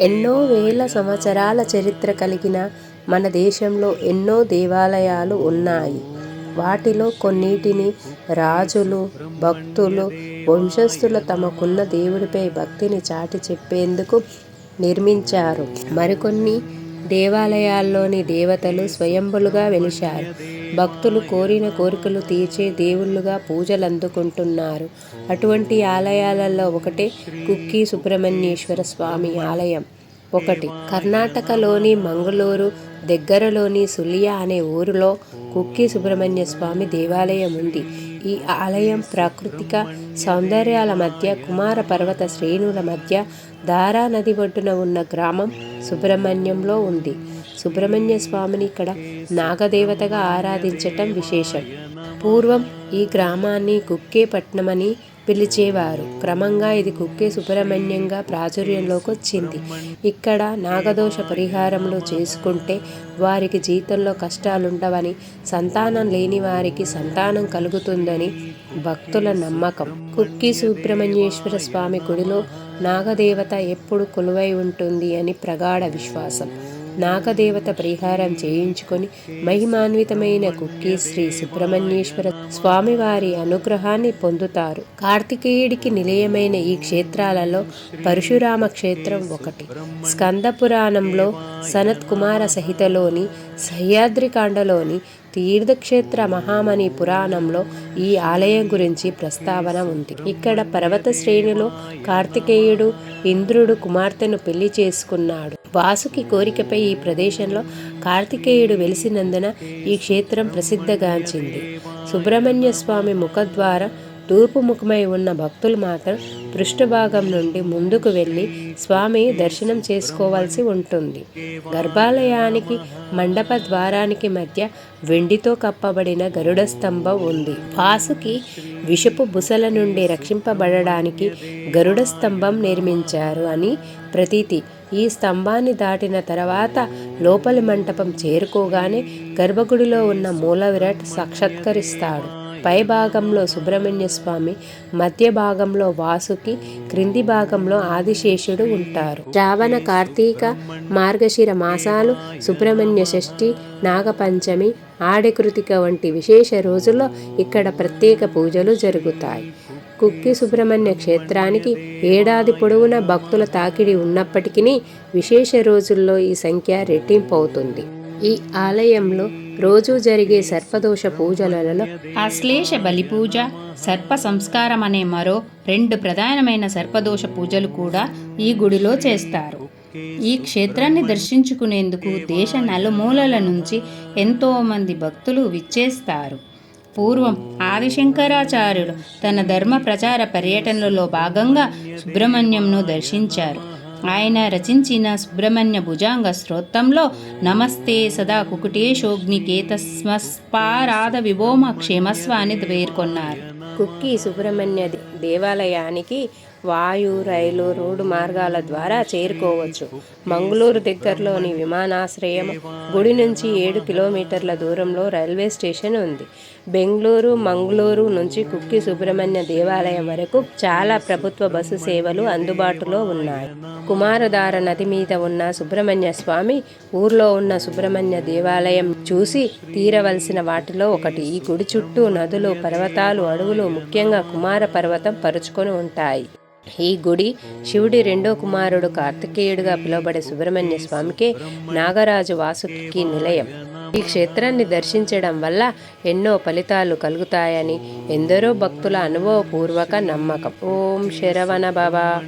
ఎన్నో వేల సంవత్సరాల చరిత్ర కలిగిన మన దేశంలో ఎన్నో దేవాలయాలు ఉన్నాయి. వాటిలో కొన్నిటిని రాజులు, భక్తులు, వంశస్థులు తమకున్న దేవుడిపై భక్తిని చాటి చెప్పేందుకు నిర్మించారు. మరికొన్ని దేవాలయాల్లోని దేవతలు స్వయంభులుగా వెలిశారు. భక్తులు కోరిన కోరికలు తీర్చే దేవుళ్ళుగా పూజలందుకుంటున్నారు. అటువంటి ఆలయాలలో ఒకటే కుక్కి సుబ్రహ్మణ్యేశ్వర స్వామి ఆలయం ఒకటి. కర్ణాటకలోని మంగళూరు దగ్గరలోని సులియా అనే ఊరిలో కుక్కి సుబ్రహ్మణ్య స్వామి దేవాలయం ఉంది. ఈ ఆలయం ప్రాకృతిక సౌందర్యాల మధ్య, కుమార పర్వత శ్రేణుల మధ్య, దారా నది ఒడ్డున ఉన్న గ్రామం సుబ్రహ్మణ్యంలో ఉంది. సుబ్రహ్మణ్య స్వామిని ఇక్కడ నాగదేవతగా ఆరాధించటం విశేషం. పూర్వం ఈ గ్రామాన్ని కుక్కే పట్నంమని పిలిచేవారు. క్రమంగా ఇది కుక్కే సుబ్రహ్మణ్యంగా ప్రాచుర్యంలోకి వచ్చింది ఇక్కడ నాగదోష పరిహారములు చేసుకుంటే వారికి జీతంలో కష్టాలుండవని, సంతానం లేని వారికి సంతానం కలుగుతుందని భక్తుల నమ్మకం. కుక్కి సుబ్రహ్మణ్యేశ్వర స్వామి గుడిలో నాగదేవత ఎప్పుడు కొలువై ఉంటుంది అని ప్రగాఢ విశ్వాసం. నాగదేవత పరిహారం చేయించుకొని మహిమాన్వితమైన కుక్కి శ్రీ సుబ్రహ్మణ్యేశ్వర స్వామివారి అనుగ్రహాన్ని పొందుతారు. కార్తికేయుడికి నిలయమైన ఈ క్షేత్రాలలో పరశురామ క్షేత్రం ఒకటి. స్కంద పురాణంలో సనత్ కుమార సహితలోని సహ్యాద్రికాండలోని తీర్థక్షేత్ర మహామణి పురాణంలో ఈ ఆలయం గురించి ప్రస్తావన ఉంది. ఇక్కడ పర్వత శ్రేణిలో కార్తికేయుడు ఇంద్రుడు కుమార్తెను పెళ్ళి చేసుకున్నాడు. వాసుకి కోరికపై ఈ ప్రదేశంలో కార్తికేయుడు వెలిసినందున ఈ క్షేత్రం ప్రసిద్ధిగాంచింది. సుబ్రహ్మణ్య స్వామి ముఖద్వారం తూర్పు ముఖమై ఉన్న భక్తులు మాత్రం పృష్ఠభాగం నుండి ముందుకు వెళ్ళి స్వామి దర్శనం చేసుకోవాల్సి ఉంటుంది. గర్భాలయానికి, మండప ద్వారానికి మధ్య వెండితో కప్పబడిన గరుడ స్తంభం ఉంది. వాసుకి విషపు బుసల నుండి రక్షింపబడడానికి గరుడ స్తంభం నిర్మించారు అని ప్రతీతి. ఈ స్తంభాన్ని దాటిన తర్వాత లోపలి మంటపం చేరుకోగానే గర్భగుడిలో ఉన్న మూల విరాట్ సాక్షాత్కరిస్తాడు. పై భాగంలో సుబ్రహ్మణ్య స్వామి, మధ్య భాగంలో వాసుకి, క్రింది భాగంలో ఆదిశేషుడు ఉంటారు. శ్రావణ, కార్తీక, మార్గశిర మాసాలు, సుబ్రహ్మణ్య షష్ఠి, నాగపంచమి, ఆడకృతిక వంటి విశేష రోజుల్లో ఇక్కడ ప్రత్యేక పూజలు జరుగుతాయి. కుక్కి సుబ్రహ్మణ్య క్షేత్రానికి ఏడాది పొడవునా భక్తుల తాకిడి ఉన్నప్పటికీ విశేష రోజుల్లో ఈ సంఖ్య రెట్టింపు అవుతుంది ఈ ఆలయంలో రోజూ జరిగే సర్పదోష పూజలలో ఆశ్లేష బలిపూజ, సర్ప సంస్కారం అనే మరో రెండు ప్రధానమైన సర్పదోష పూజలు కూడా ఈ గుడిలో చేస్తారు. ఈ క్షేత్రాన్ని దర్శించుకునేందుకు దేశ నలుమూలల నుంచి ఎంతోమంది భక్తులు విచ్చేస్తారు. పూర్వం ఆదిశంకరాచార్యులు తన ధర్మ ప్రచార పర్యటనలో భాగంగా సుబ్రహ్మణ్యంను దర్శించారు. ఆయన రచించిన సుబ్రహ్మణ్య భుజాంగ స్తోత్రంలో నమస్తే సదా కుకుటేశోగ్నికేతస్మస్పారాధ విభోమ క్షేమస్వ అని పేర్కొన్నారు. కుక్కి సుబ్రహ్మణ్య దేవాలయానికి వాయు, రైలు, రోడ్డు మార్గాల ద్వారా చేరుకోవచ్చు. మంగళూరు దగ్గరలోని విమానాశ్రయం, గుడి నుంచి ఏడు కిలోమీటర్ల దూరంలో రైల్వే స్టేషన్ ఉంది. బెంగళూరు, మంగళూరు నుంచి కుక్కి సుబ్రహ్మణ్య దేవాలయం వరకు చాలా ప్రభుత్వ బస్సు సేవలు అందుబాటులో ఉన్నాయి. కుమారధార నది మీద ఉన్న సుబ్రహ్మణ్య స్వామి, ఊర్లో ఉన్న సుబ్రహ్మణ్య దేవాలయం చూసి తీరవలసిన వాటిలో ఒకటి. ఈ గుడి చుట్టూ నదులు, పర్వతాలు, అడవులు ముఖ్యంగా కుమార పర్వతం పరుచుకొని ఉంటాయి. ఈ గుడి శివుడి రెండో కుమారుడు కార్తికేయుడుగా పిలువబడే సుబ్రహ్మణ్య స్వామికి నాగరాజు వాసుకి నిలయం. ఈ క్షేత్రాన్ని దర్శించడం వల్ల ఎన్నో ఫలితాలు కలుగుతాయని ఎందరో భక్తుల అనుభవపూర్వక నమ్మకం. ఓం శరవణభవ